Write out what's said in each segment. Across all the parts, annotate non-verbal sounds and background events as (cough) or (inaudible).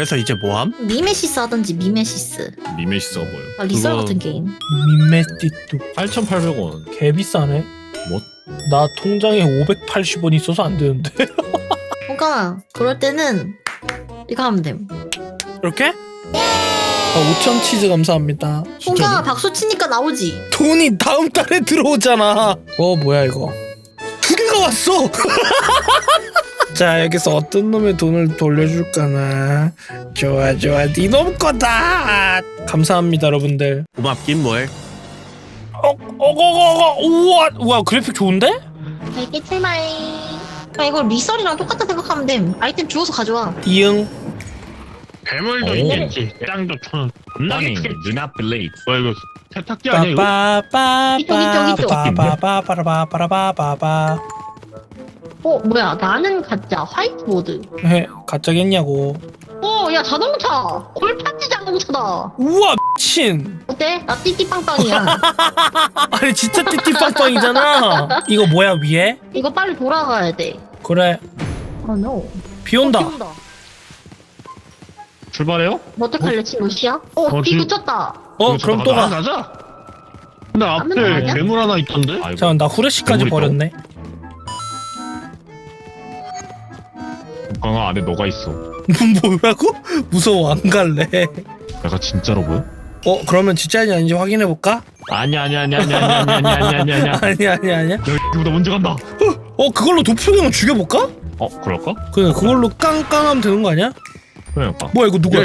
그래서 이제 뭐함? 미메시스 하든지 미메시스. 미메시스 뭐예요? 아, 리썰 그거- 같은 게임. 민메띠뚜 8,800원. 개 비싸네. 뭐? 나 통장에 580원 있어서 안 되는데. (laughs) 그러니까 그럴 때는 이거 하면 됨. 이렇게? 아, 5천 치즈 감사합니다. 홍경아 박수 치니까 나오지. 돈이 다음 달에 들어오잖아. 어 뭐야 이거. 두 개가 왔어 (laughs) 자 여기서 어떤 놈의 돈을 돌려줄까나 좋아 좋아 니놈 거다 감사합니다 여러분들 고맙긴 뭘 어, 어어어어 우와 우와 그래픽 좋은데? 알게 제발 아 이거 리썰이랑 똑같다 생각하면 됨 아이템 주워서 가져와 이응 괴물도 오. 있겠지. 땅도 천. 겁나게 누나 블레이드. 뭐야 이거 세탁기 아니야 이거? 빠빠빠빠빠빠빠빠빠빠빠빠빠 어 뭐야 나는 가짜 화이트보드 해 가짜겠냐고 어야 자동차 골판지 자동차다 우와 미친 어때? 나 띠띠빵빵이야 (laughs) 아니 진짜 띠띠빵빵이잖아 이거 뭐야 위에? 이거 빨리 돌아가야 돼 그래 어, no. 비 온다 온다. 출발해요? 뭐 어떡할래 지금 몇 시야? 어, 어, 비 지금- 그쳤다. 어 그럼 또 나- 가 가자. 근데 앞에 아니야? 괴물 하나 있던데? 아이고. 잠깐 나 후레쉬까지 괴물이 버렸네 강아 안에 너가 있어. 뭐라고? (laughs) 무서워 안 갈래 내가 진짜로 보여? 어 그러면 진짜인지 아닌지 확인해 볼까? 아니 아니 아니 아니 아니 아니 아니 아니 아니 아니. 아니 아니 아니야 먼저 간다. 어 그걸로 도플갱어 죽여볼까? 어 그럴까? 그래 그걸로 깡깡하면 되는 거 아니야? 그럴까? 뭐야 이거 누구야?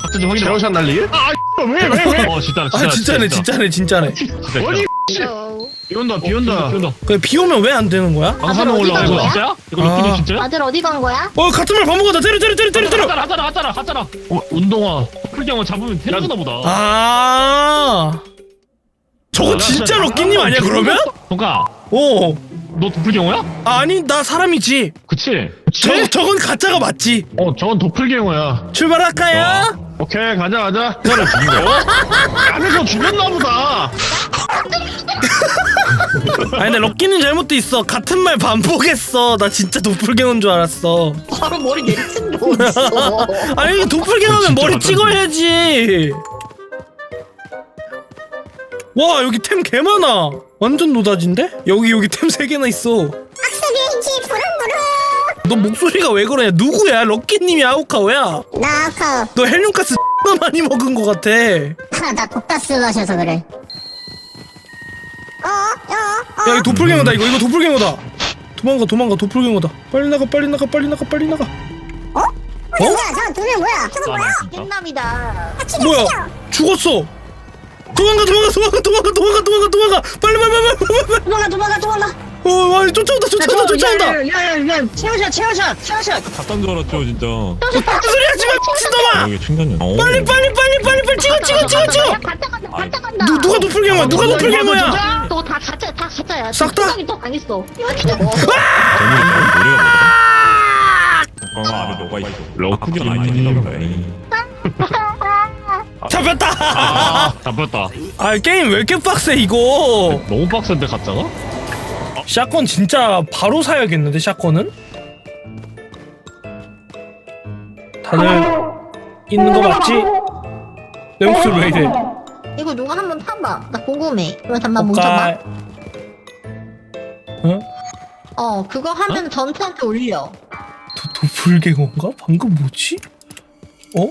갑자기 확인. 제어샷 날리게? 아 왜, 왜, 왜? 어 진짜 진짜 아 진짜네 진짜네 진짜네 진짜. 어디? 어, 비 온다 비 온다. 비 온다. 그래 비 오면 왜 안 되는 거야? 방사능 어디 올라가 간 이거 거야? 진짜야? 이거 아. 루피니 진짜야? 다들 어디 간 거야? 어 같은 말 반복하다 때려 때려 때려 때려 때려 갔잖아 갔잖아 갔잖아 갔잖아. 어 운동화. 풀경어 잡으면 테러나 보다. 아 저거 진짜 럭키님 아니야 그러면? 그러니까 어너 도플경어야? 아니 나 사람이지 그치? 저, 저건 가짜가 맞지 어 저건 도플갱어야. 출발할까요? 오케이 가자 가자. 테러 죽인 거야? 안에서 죽였나 보다. (laughs) 아니 근데 럭키는 잘못도 있어. 같은 말 반복했어. 나 진짜 도플갱어인 줄 알았어. 바로 머리 내리친 거 어딨어? (laughs) 아니 도플갱어면 머리. 찍어야지. 와 여기 템 개 많아. 완전 노다진데? 여기 여기 템세 개나 있어. 너 목소리가 왜 그러냐? 누구야? 럭키님이 아우카오야? 나 아까 너 헬륨가스 X나 (laughs) 많이 먹은 것 같아. 하, 나 독가스 마셔서 그래. 어? 어? 야 이거 도플갱어다 이거 이거 도플갱어다 도망가 도망가 도플갱어다 빨리 나가 빨리 나가 빨리 나가 빨리 나가 어? 어? 뭐야? 저두명 뭐야? 저거 뭐야? 옛남이다. 뭐야 죽었어 도망가 도망가 도망가 도망가 도망가 도망가 도망가 빨리 빨리 빨리 빨리 빨리 도망가 도망가 도망가. 어 아니 쫓아온다 쫓아온다 쫓아온다 야야야 체어샷 체어샷 체어샷. 닭단 줄 알았죠 진짜. 무슨 소리 하지 마 미친놈아 여기 충전이야. 어. 빨리 빨리 빨리 빨리 빨리 찍어 찍어 찍어 찍어 가짜 간다. 가짜 간다. 누, 누가 도플갱어야 누가 도플갱어야 너다 가짜 다 가짜야. 싹 다? 또 당했어. 이거 진짜 뭐? 강아 안에 있어. 러프긴 아니니까. 잡혔다 아 잡혔다. 아 게임 왜 이렇게 빡세 이거 너무 빡센데 갔잖아? 샷건 진짜 바로 사야겠는데 샷건은 다들 있는 거 맞지? 내 목소리 왜 이래 이거 누가 한번 타봐. 나 궁금해. 그럼 잠만 멈춰봐. 오까 어? 어 그거 하면 전체한테 올려. 도, 도플갱어인가? 방금 뭐지? 어?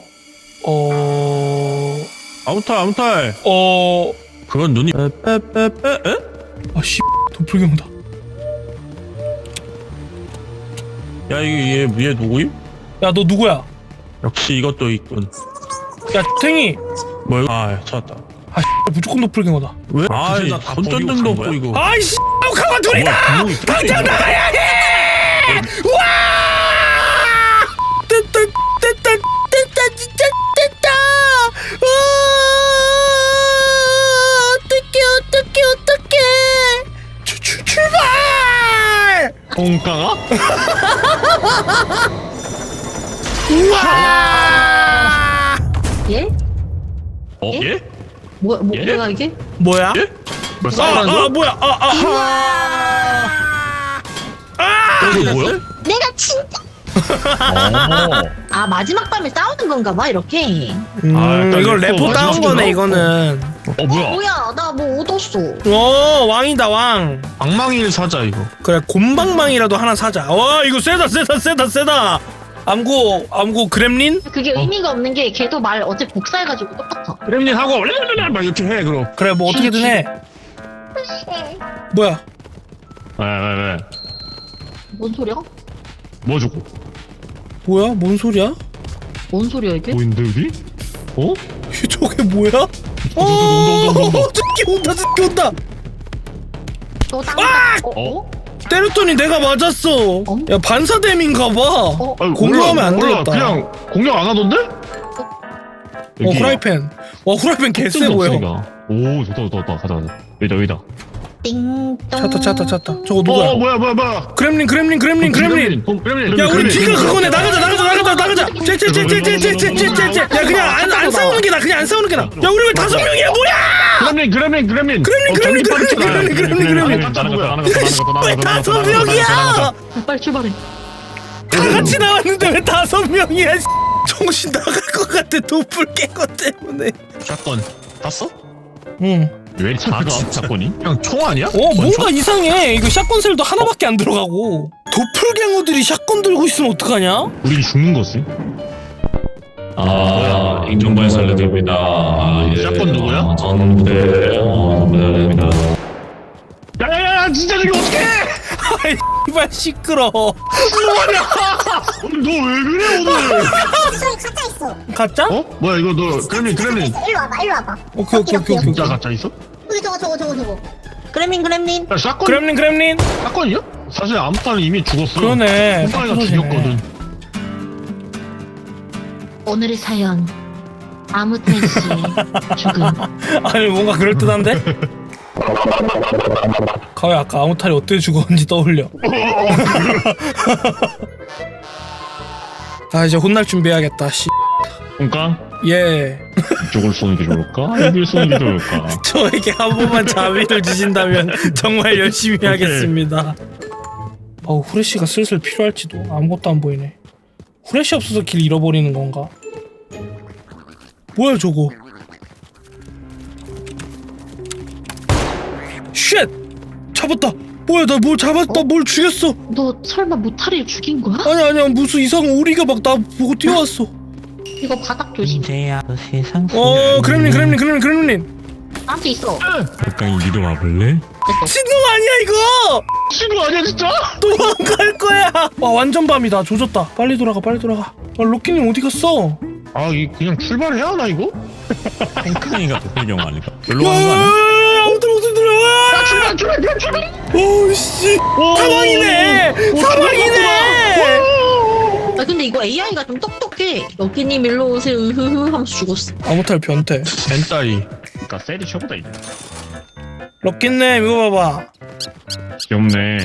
어... 아무탈 아무탈. 어... 그건 눈이 빼빼빼빼? 에? 아씨 도플갱어다 야 이게 얘, 얘 누구임? 야 너 누구야? 역시 이것도 있군. 야 탱이 뭐야? 아 찾았다. 아 무조건 도플갱어다 왜? 아, 손전등도 버리고 없고 간 이거. 아이씨 가만 둘이다! 뭐야, 구멍이 당장 나가야 해! 와! 똥강아? (laughs) 우와! 예? 어? 예? 뭐, 뭐 예? 뭐야 이게? 뭐야? 예? 뭐 아, 싸우는 아 거? 뭐야 아 아. 이거 뭐야? 내가 진짜 어. (laughs) 아 마지막 밤에 싸우는 건가 봐 이렇게. 음, 아, 약간 이거 레포 레포 따온 마지막 거네? 이거는 어 뭐야? 뭐야 나 뭐 얻었어. 오 왕이다 왕 방망이를 사자 이거 그래 곰방망이라도 하나 사자 와 이거 세다 세다 세다 세다 암고 암고 그렘린 그게 의미가 없는 게 걔도 말 어제 복사해가지고 똑같아. 그렘린 하고 랄랄랄랄 막 이렇게 해 그럼 그래 뭐 어떻게든 해 뭐야 왜왜 왜? 뭔 소리야? 뭐 주고? 뭐야 뭔 소리야 뭔 소리야 이게? 보이는데 여기? 어? (laughs) 저게 뭐야 어 저기 온다 저기 온다 너 땅. 어? 어? 때렸더니 내가 맞았어 어? 야 반사댐인가봐 어? 아니, 공격하면 몰라, 안 몰라. 되겠다. 그냥 공격 안 하던데? 어 후라이팬 와 후라이팬 개쎄 보여 오 좋다 좋다 좋다 가자 가자 여기다 여기다 띵. 찾다 찾다 찾다 저거 누구야 어 뭐야 뭐야 뭐야 그렘린 그렘린 그렘린 그렘린 어, 그렘린 야 우리. 티가 그거네 나가자 나가자 나가자 나가자 쟤쟤쟤쟤쟤쟤쟤쟤쟤 야 그냥 안, 안 싸우는 게 나 그냥 안 싸우는 게 나 야 우리 왜 다섯 명이야 뭐야 그렘린 그렘린 그렘린 그렘린, 어, 그렘린. 그렘린, 그렘린, 그렘린. 깜짝 놀라. 왜거 다섯 명이야. 빨리 출발해. 다 같이 나왔는데 왜 다섯 명이야 씨. 정신 나갈 것 같아 도플 깬거 때문에 샷건 봤어? 응. 왜 작아 사건이? 그냥 총 아니야? 어 뭔가 이상해 이거 샷건셀도 하나밖에 안 들어가고 도플갱어들이 샷건 들고 있으면 어떡하냐? 우리 죽는 거지 아, 인정부에 살려드립니다. 아, 예. 샷건 누구야? 어, 전 부대, 어, 부대입니다. 야야야 진짜 저기 어떡해 아이 (laughs) 씨발 시끄러 오늘 너 왜 그래 오늘 가짜 있어. 가짜? 어? 뭐야 이거 너 그렘린 그렘린 일로 와봐, 일로 와봐. 오케이 오케이 오케이 오케이 진짜 가짜 있어? 여기 저거, 저거, 저거, 저거. 그래민 그래민. 야 샷건 그렘린 그렘린 샷건이야? 사실 암탈은 이미 죽었어 그러네 홈파이가 부서지네. 죽였거든 오늘의 사연. 아무튼 씨 (laughs) 죽음. 아니 뭔가 그럴 듯한데? (laughs) 가위 아까 아무탈이 어떻게 죽었는지 떠올려 아 이제 혼날 준비해야겠다 씨. 그러니까 예 이쪽을 쏘는 게 좋을까? 여길 쏘는 게 좋을까? 저에게 한 번만 자비를 주신다면 정말 열심히 하겠습니다 어우 후레쉬가 슬슬 필요할지도 아무것도 안 보이네 후레쉬 없어서 길 잃어버리는 건가? 뭐야 저거 쉣! 잡았다 뭐야 나 뭘 잡았다 뭘 죽였어 너 설마 무타리를 죽인 거야? 아니 아니야 무슨 이상한 오리가 막 나 보고 뛰어왔어 이거 바닥 조심. 이제야 세상 어 그렘린 그렘린 그렘린 그렘린 나한테 있어. 가까이 이리 와볼래? 됐어. 신놈 아니야 이거 친구 아니야 진짜? 도망갈 거야 와 완전 밤이다 조졌다 빨리 돌아가 빨리 돌아가 아 로키님 어디 갔어 아 이 그냥 출발해야 하나 이거? 콩카이가 도플경 아닐까? 별로 거 아니야? 출발 출발 출발 출발 오씨 사망이네 사망이네 아 근데 이거 AI가 좀 똑똑해. 여기님 일로 오세요. 으흐흐 하면서 죽었어. 아무탈 변태 벤따이 그러니까 셀이 최고다 이제. 럭키님 이거 봐봐 귀엽네.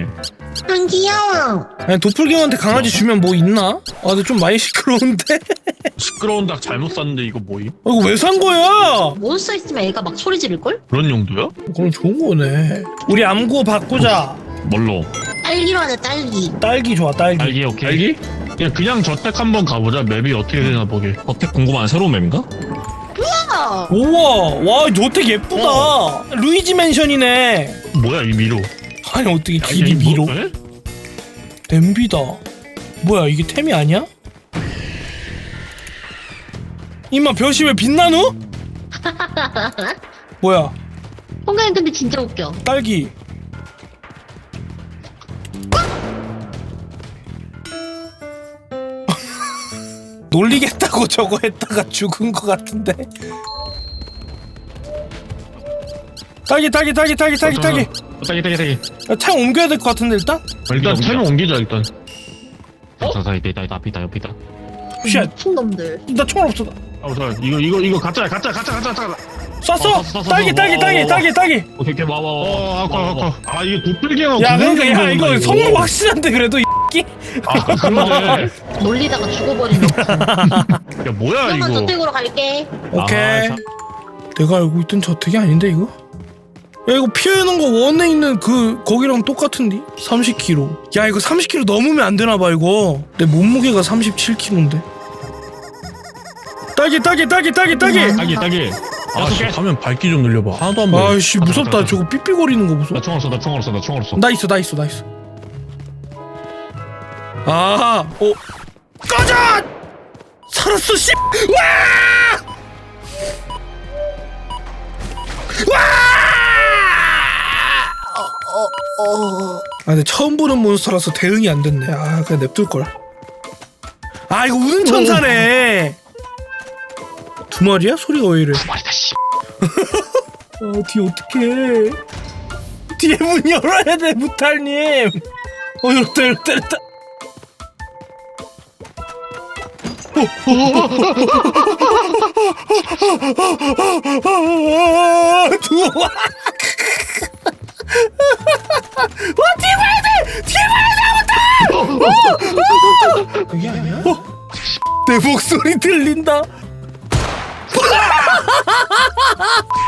안 귀여워. 아니 도플갱어한테 강아지 주면 뭐 있나? 아 근데 좀 많이 시끄러운데? (laughs) 시끄러운 닭 잘못 샀는데 이거 뭐임? 아 이거 왜 산 거야? 몬스터 있으면 애가 막 소리 지를 걸? 그런 용도야? 그럼 좋은 거네 우리 암구 바꾸자 뭘로? 딸기로 하자 딸기. 딸기 좋아 딸기 딸기 오케이. 알기? 그냥 그냥 저택 한번 가보자 맵이 어떻게 되나 보게 어택 궁금한 새로운 맵인가? 아, 우와 와 저택 예쁘다 루이지 맨션이네 뭐야 이 미로 아니 어떻게 야, 길이 이 뭐- 미로 에? 냄비다 뭐야 이게 템이 아니야? 이마 벼시 왜 빛나누? 뭐야 홍가연 근데 진짜 웃겨. 딸기 (laughs) 놀리겠다고 저거 했다가 죽은 것 같은데 딸기 딸기 딸기 딸기 딸기 딸기 딸기 딸기 딸기. 야, 창 옮겨야 될 것 같은데 일단 일단 템을 옮기자 일단 자자 이다 이다 이다 이다 이다. 쉣! 미친 놈들. 나 총알 없어 아 자, 이거 이거 이거 가짜야 가짜 가짜 가짜 가짜 쐈어 어, 쐈어, 쐈어, 딸기. 딸기 어, 딸기 어, 딸기 딸기 오케이 오케이 와와 와. 어 아까 아까 아 이게 도플갱어 야 그러니까 야 이거 성능 확실한데 그래도 이 끼 아 그러네 (laughs) 놀리다가 죽어버린 놈. 야 뭐야 이거 저택으로 갈게. 오케이 아, 자. 내가 알고 있던 저택이 아닌데 이거 야 이거 피해놓은 거 원에 있는 그 거기랑 똑같은데? 30kg 야 이거 30kg 넘으면 안 되나봐 이거. 내 몸무게가 37kg인데. 딸기 딸기 딸기 딸기 딸기! 따기 따기. 아씨 화면 밝기 좀 늘려봐. 하나도 안 보여 아이씨 무섭다. 저거 삐삐거리는 거 무서워. 나 총알 쏴나 총알 쏴나 총알 쏴나 있어 나 있어 나 있어. 아, 어. 꺼져 살았어 씨! 와! 와! 아 근데 처음 보는 몬스터라서 대응이 안 됐네 아 그냥 냅둘 걸 아 이거 우는 천사네 두 마리야 소리가 왜 이래 말이다 씨 어, 뒤 어떡해. 뒤에 문 열어야 돼, 무탈님. 어, 열었다, 열었다, 열었다. 두어 봐야 돼, 무탈! 그게 아니야? 어, 내 목소리 들린다.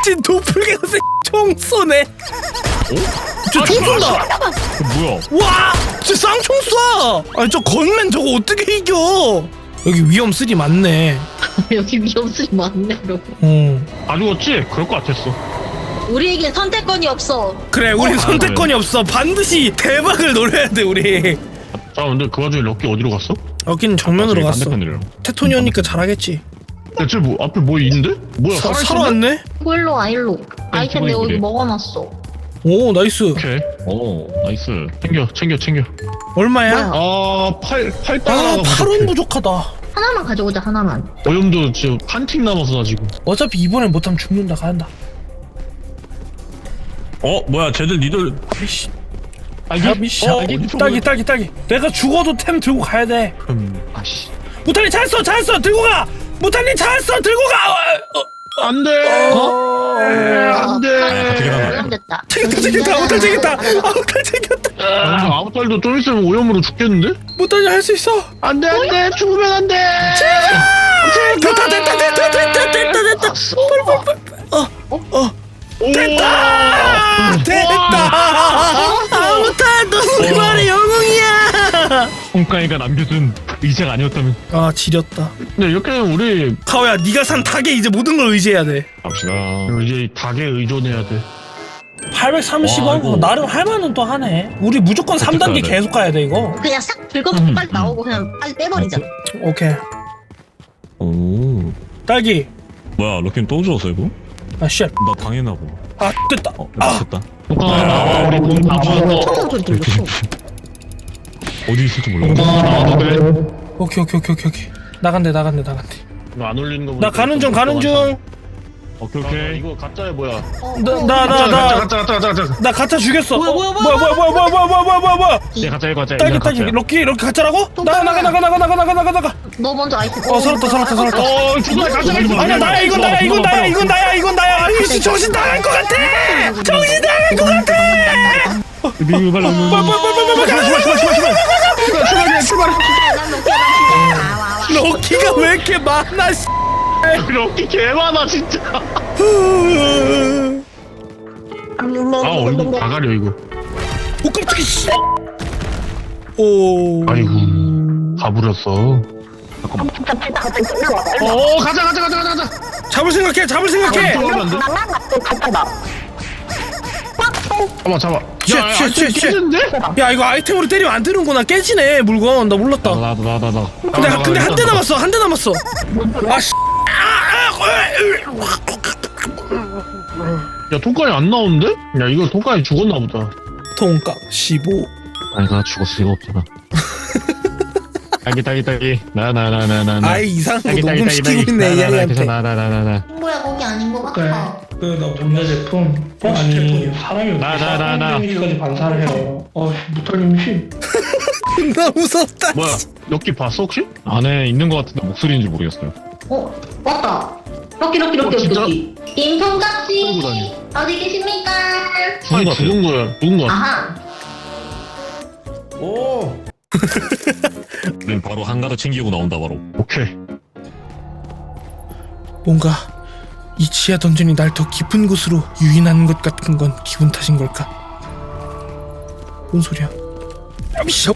진 도플갱어 총 쏘네. 저 총 쏜다. 그 뭐야 와, 저 쌍총 쏴. 아니 저 건맨 저거 어떻게 이겨? 여기 위험 쓰리 맞네. 여기 위험수이 많네 여러분 어. 안 죽었지? 그럴 것 같았어 우리에겐 선택권이 없어 그래, 우리 어, 선택권이 없어. 반드시 대박을 노려야 돼, 우리. 자 근데 그 와중에 럭키 어디로 갔어? 여기는 정면으로 갔어. 반대편으로 테토니 오니까 잘하겠지. 대체 뭐 앞에 뭐 있는데? 뭐야 사, 살아있었네? 사러 왔네. 보일로 아일로 아이템 내가 여기. 먹어놨어 오, 나이스. 오케이 오 나이스 챙겨 챙겨 챙겨 얼마야? 아팔 팔 아, 달러가 8원 부족하다. 하나만 가져오자 하나만 오염도 지금 한틱 남았어 나 지금 어차피 이번엔 못하면 죽는다, 간다. 어 뭐야 쟤들 니들 아이씨. 딸기? 야, 미씨. 어, 딸기, 딸기, 딸기, 딸기. 내가 죽어도 템 들고 가야 돼. 음, 아씨 무탈리 잘했어, 잘했어, 들고 가. 무탈리 잘했어, 들고 가. 어, 어, 안돼 어. 안돼? 오염됐다 챙겼다, 챙겼다, 무탈 챙겼다. 아, 무탈 챙겼다. 아, 아무탈도 좀 있으면 오염으로 죽겠는데? 무탈리 할 수 있어. 안돼 안돼 죽으면 안돼 됐다, 됐다, 됐다, 됐다, 됐다, 됐다. 됐다, 아, 됐다. 아, 무탈 너무 말이 영웅이야. 홍가이가 남겨준 의자가 아니었다면 아, 지렸다. 근데 이렇게 되면 우리 카오야, 네가 산 닭에 이제 모든 걸 의지해야 돼. 갑시다 이제 이 닭에 의존해야 돼 830원? 와, 이거. 나름 할만은 또 하네. 우리 무조건 어떻게 3단계 해야 돼? 계속 가야 돼, 이거. 그냥 싹 긁어먹고 음, 빨리 음. 나오고 그냥 빨리 빼버리자 오케이. 오 딸기. 뭐야 럭키는 또 죽었어 이거? 아, 쉣. 나 당했나 봐 아, 됐다. 어, 아, 됐다 아 우리 청소 들렸어 어디 있을지 몰라 나와도 돼? 오케이, 오케이, 오케이, 오케이, 오케이. 나간대, 나간대, 나간대. 이거 안 올리는 거나 가는 중, 가는 중. 오케이 오케이 오케이 이거 가짜야 뭐야 나, 나, 나, 나, 가짜 가짜 가짜 가짜 나 가짜 죽였어. 뭐야, 어, 뭐야, 뭐야, 뭐야, 뭐야, 뭐야, 뭐야, 뭐야, 뭐야, 뭐야, 뭐야. 얘 가짜 얘 가짜 딸기, 얘 딸기, 가짜야. 럭키, 럭키 가짜라고? 나가, 나가, 나가, 나가, 나가, 나가, 나가, 나가. 너 먼저 아이템 어, 살았다, 살았다, 살았다. 어 죽어 가짜 있어 아니야, 나야, 이건 나야, 이건 나야, 이건 나야, 이건 나야. 아이씨, 정신 나갈 것 같아. 정신 나갈 것 같아. 미국 발라 빨리, 빨리, 빨리, 빨리, 출발 출발 출발 럭키가 왜 이렇게 많아? 씨. 럭키 개 많아 진짜 아 얼굴 다 가려 이거 오 깜짝이 씨. 오. 아이고 가버렸어 어 가자 가자 가자 가자 가자 잡을 생각해, 잡을 생각해. 돼? 잡아 잡아 쉣, 야, 야, 쉣, 쉣, 쉣. 깨지는데? 야 이거 아이템으로 때리면 안 되는구나 깨지네 물건 나 몰랐다 나도 나도 나도 근데 나가, 근데 한 대. 남았어 한 대 남았어 아씨 야 통과이 안 나오는데? 야 이거 통과이 죽었나 보다 통과 15 아니 나 죽었을 리가 없잖아 딸기 딸기 딸기 나나나 나나 아이 이상한 거 녹음시키고 있네 얘한테 나나나나나 뭐야 거기 아닌 거 같아. 그나 본네 제품 아니 사람이 나, 나, 나, 나. 까지 반사를 해요. 어 무털님 씨. 나 무섭다 뭐야 럭키 봤어 혹시? 안에 있는 것 같은데 목소리인지 모르겠어요 어 왔다 럭키 럭키 럭키 어, 럭키 진짜? 럭키 김통깍지 다니 어디 계십니까 아니 것 죽은 거야 죽은 거야 아하 오. 우린 바로 한가득 챙기고 나온다 바로 오케이 뭔가 이 지하 던전이 날 더 깊은 곳으로 유인하는 것 같은 건 기분 탓인 걸까? 뭔 소리야? 미쳐.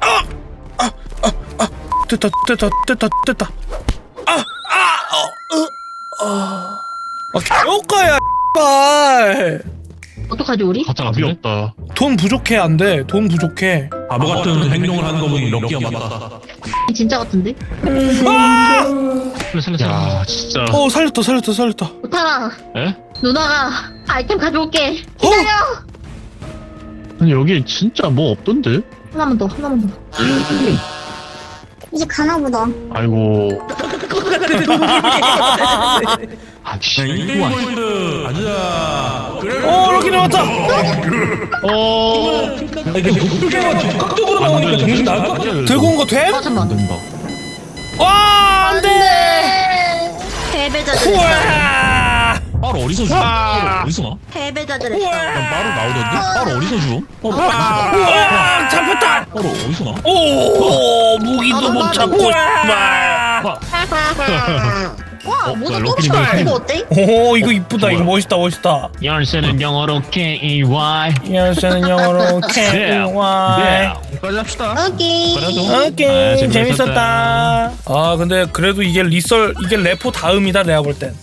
아! 아! 아! 아! 됐다 됐다 됐다 됐다. 아! 아! 어! 으! 아! 아 개효과야 발. 어떡하지 우리? 가짜 답이 없다. 돈 부족해 안 돼. 돈 부족해. 바보 같은 행동을 하는 거 보니 럭키가 맞다. 진짜 같은데? 살려 살려 살려 야 진짜. 어 살렸다 살렸다 살렸다. 오타라 에? 누나가 아이템 가져올게 어? 기다려 아니 여기 진짜 뭐 없던데? 하나만 더 하나만 더 이제 가나 보다. 아이고. (laughs) (laughs) 아 씨. 이거 포인트 가자. 그래. 어 나왔다. 어. 독특해가 적극적으로 나오니까 정신 나갈 것 같아. 들고 온거 돼? 어 잠깐만 된다. 와 안돼. 패배자들 우와. 바로 어디서 주? 바로 어디서 나? 패배자들 했다 바로 나오던데? 바로 어디서 주? 바로 우와 잡혔다. 바로 어디서 나? 오 무기도 못 잡고 씨발. 와 어, 모두 똥치마 왜 이거 어때? 오 이거 이쁘다 이거 멋있다 멋있다. 열쇠는 영어로 K E Y. 열쇠는 영어로 K Y. 여기까지 합시다. 오케이 오케이 아, 재밌었다. 재밌었다. 아 근데 그래도 이게 리썰 이게 레포 다음이다 내가 볼 땐.